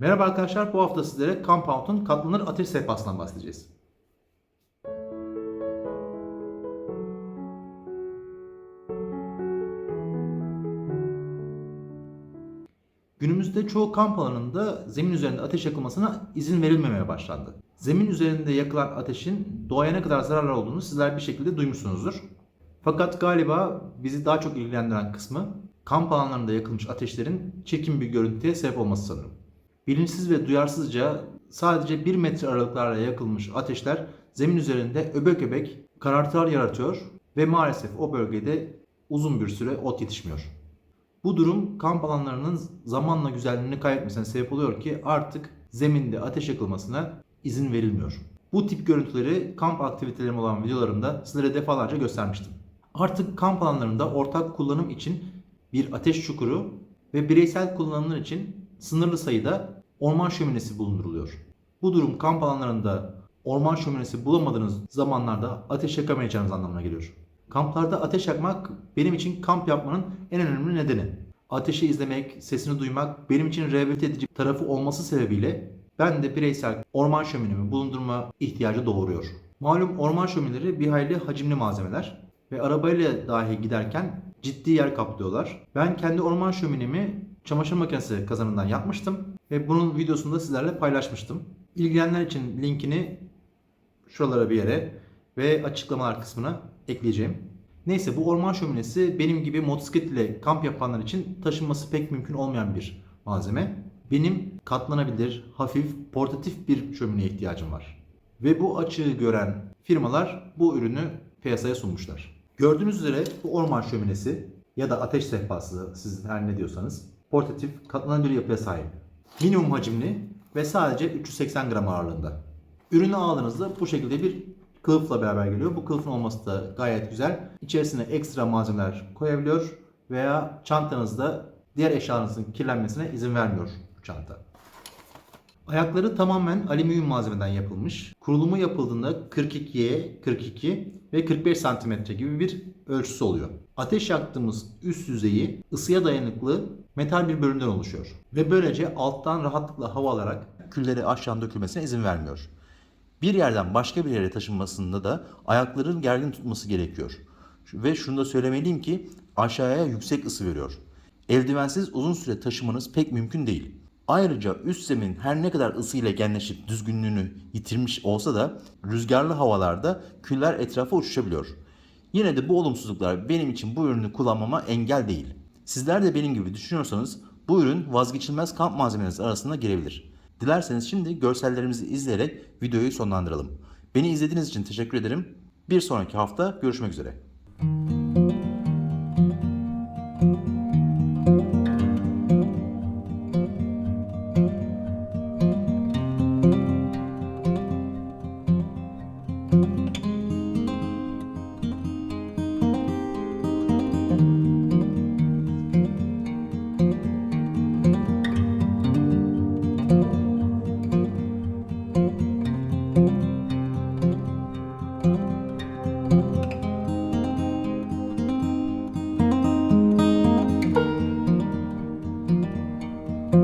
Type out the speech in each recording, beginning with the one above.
Merhaba arkadaşlar, bu hafta sizlere Compound'un katlanır ateş sehpasından bahsedeceğiz. Günümüzde çoğu kamp alanında zemin üzerinde ateş yakılmasına izin verilmemeye başlandı. Zemin üzerinde yakılan ateşin doğaya ne kadar zararlı olduğunu sizler bir şekilde duymuşsunuzdur. Fakat galiba bizi daha çok ilgilendiren kısmı kamp alanlarında yakılmış ateşlerin çirkin bir görüntüye sebep olması sanırım. Bilinçsiz ve duyarsızca sadece 1 metre aralıklarla yakılmış ateşler zemin üzerinde öbek öbek karartılar yaratıyor ve maalesef o bölgede uzun bir süre ot yetişmiyor. Bu durum kamp alanlarının zamanla güzelliğini kaybetmesine sebep oluyor ki artık zeminde ateş yakılmasına izin verilmiyor. Bu tip görüntüleri kamp aktivitelerim olan videolarımda sizlere defalarca göstermiştim. Artık kamp alanlarında ortak kullanım için bir ateş çukuru ve bireysel kullanımlar için sınırlı sayıda orman şöminesi bulunduruluyor. Bu durum kamp alanlarında orman şöminesi bulamadığınız zamanlarda ateş yakamayacağınız anlamına geliyor. Kamplarda ateş yakmak benim için kamp yapmanın en önemli nedeni. Ateşi izlemek, sesini duymak benim için rehabilite edici tarafı olması sebebiyle ben de bireysel orman şöminemi bulundurma ihtiyacı doğuruyor. Malum orman şömineleri bir hayli hacimli malzemeler ve arabayla dahi giderken ciddi yer kaplıyorlar. Ben kendi orman şöminemi çamaşır makinesi kazanından yapmıştım ve bunun videosunu da sizlerle paylaşmıştım. İlgilenenler için linkini şuralara bir yere ve açıklamalar kısmına ekleyeceğim. Neyse bu orman şöminesi benim gibi motosiklet ile kamp yapanlar için taşınması pek mümkün olmayan bir malzeme. Benim katlanabilir, hafif, portatif bir şömineye ihtiyacım var. Ve bu açığı gören firmalar bu ürünü piyasaya sunmuşlar. Gördüğünüz üzere bu orman şöminesi ya da ateş sehpası siz her ne diyorsanız portatif, katlanabilir yapıya sahip. Minimum hacimli ve sadece 380 gram ağırlığında. Ürünü aldığınızda bu şekilde bir kılıfla beraber geliyor. Bu kılıfın olması da gayet güzel. İçerisine ekstra malzemeler koyabiliyor veya çantanızda diğer eşyalarınızın kirlenmesine izin vermiyor bu çanta. Ayakları tamamen alüminyum malzemeden yapılmış. Kurulumu yapıldığında 42'ye 42 ve 45 cm gibi bir ölçüsü oluyor. Ateş yaktığımız üst yüzeyi ısıya dayanıklı metal bir bölümden oluşuyor. Ve böylece alttan rahatlıkla hava alarak külleri aşağı dökülmesine izin vermiyor. Bir yerden başka bir yere taşınmasında da ayakların gergin tutması gerekiyor. Ve şunu da söylemeliyim ki aşağıya yüksek ısı veriyor. Eldivensiz uzun süre taşımanız pek mümkün değil. Ayrıca üst zemin her ne kadar ısıyla genleşip düzgünlüğünü yitirmiş olsa da rüzgarlı havalarda küller etrafa uçuşabiliyor. Yine de bu olumsuzluklar benim için bu ürünü kullanmama engel değil. Sizler de benim gibi düşünüyorsanız bu ürün vazgeçilmez kamp malzemeleriniz arasına girebilir. Dilerseniz şimdi görsellerimizi izleyerek videoyu sonlandıralım. Beni izlediğiniz için teşekkür ederim. Bir sonraki hafta görüşmek üzere.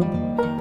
you